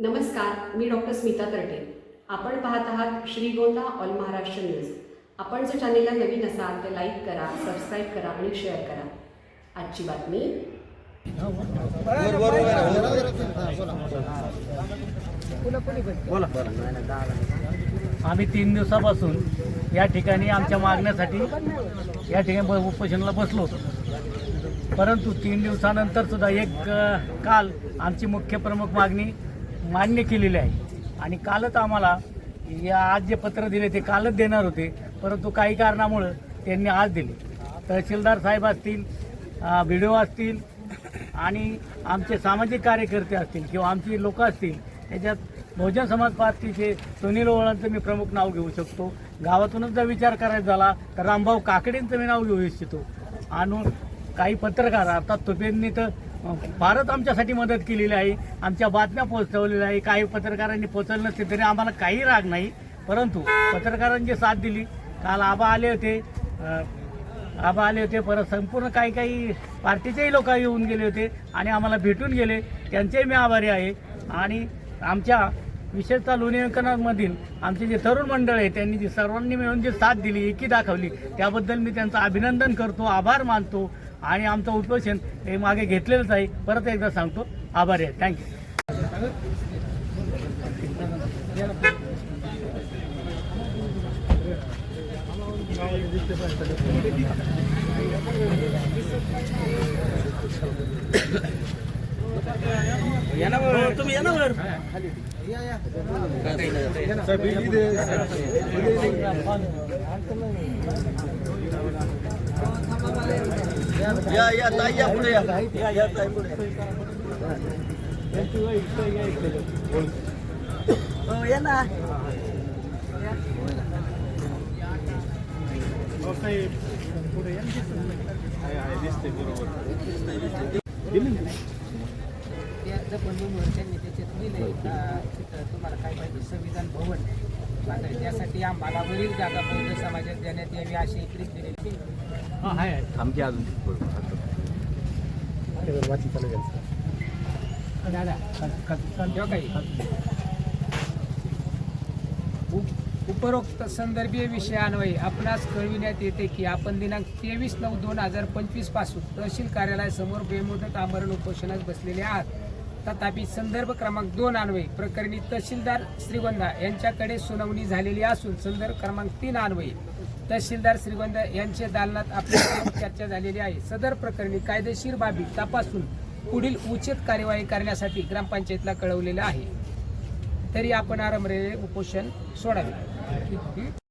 नमस्कार मी डॉक्टर स्मिता तरटे आपण पाहत आहात श्रीगोंदा ऑल महाराष्ट्र न्यूज. आपण जर चॅनेलला नवीन असाल तर लाईक करा सबस्क्राईब करा आणि शेअर करा. आजची बातमी. आम्ही तीन दिवसापासून या ठिकाणी आमच्या मागण्यासाठी या ठिकाणी उपोषणाला बसलो होतो. परंतु तीन दिवसानंतर सुद्धा एक काल आमची मुख्य प्रमुख मागणी मान्य केलेली आहे. आणि कालच आम्हाला या आज जे पत्र दिले ते कालच देणार होते. परंतु काही कारणामुळं त्यांनी आज दिले. तहसीलदार साहेब असतील व्हिडिओ असतील आणि आमचे सामाजिक कार्यकर्ते असतील किंवा आमची लोक असतील याच्यात बहुजन समाज पार्टीचे सुनील ओवळांचं मी प्रमुख नाव घेऊ शकतो. गावातूनच जर विचार करायचा झाला तर रामभाऊ काकडेंचं मी नाव घेऊ इच्छितो. आणि काही पत्रकार अर्थात तुपेंनी तर भारत फारच आमच्यासाठी मदत केलेली आहे. आमच्या बातम्या पोहोचवलेल्या आहे. काही पत्रकारांनी पोहोचवलं नसते तरी आम्हाला काही राग नाही. परंतु पत्रकारांची साथ दिली काल आबा आले होते. आबा आले होते. परत संपूर्ण काही काही पार्टीचेही लोक येऊन गेले होते आणि आम्हाला भेटून गेले. त्यांचेही मी आभारी आहे. आणि आमच्या विशेषतः लोणीकरणामधील आमचे जे तरुण मंडळ आहे त्यांनी जी सर्वांनी मिळून जी साथ दिली एकी दाखवली त्याबद्दल मी त्यांचं अभिनंदन करतो आभार मानतो. आणि आमचं उपोषण हे मागे घेतलेलंच आहे. परत एकदा सांगतो. आभारी आहे. थँक्यू तुम्ही या ना वर. या या ताई या पुढे या. या या ताई पुढे. हो या ना. त्या त्यांनी त्याच्यात लिहिलंय का तुम्हाला काय पाहिजे संविधान भवन बांधायचं त्यासाठी आम्हाला वरील जागा बौद्ध समाजात देण्यात यावी अशी दिलेली हां आहे थांबकी अजून दादा. ठेवा काही. उप- उपरोक्त संदर्भीय विषयान्वये आपणास कळविण्यात येते की आपण दिनांक तेवीस नऊ दोन हजार पंचवीसपासून तहसील कार्यालयासमोर बेमुदत आमरण उपोषणास बसलेले आहात. तथापि संदर्भ क्रमांक दोन अन्वये प्रकरणी तहसीलदार श्रीगोंदा यांच्याकडे सुनावणी झालेली असून संदर्भ क्रमांक तीन अन्वये तहसीलदार श्रीगोंदा यांच्या दालनात आपल्या चर्चा झालेली आहे. सदर प्रकरणी कायदेशीर बाबी तपासून पुढील उचित कार्यवाही करण्यासाठी ग्रामपंचायतला कळवलेलं आहे. तरी आपण आरंभलेले उपोषण सोडावे.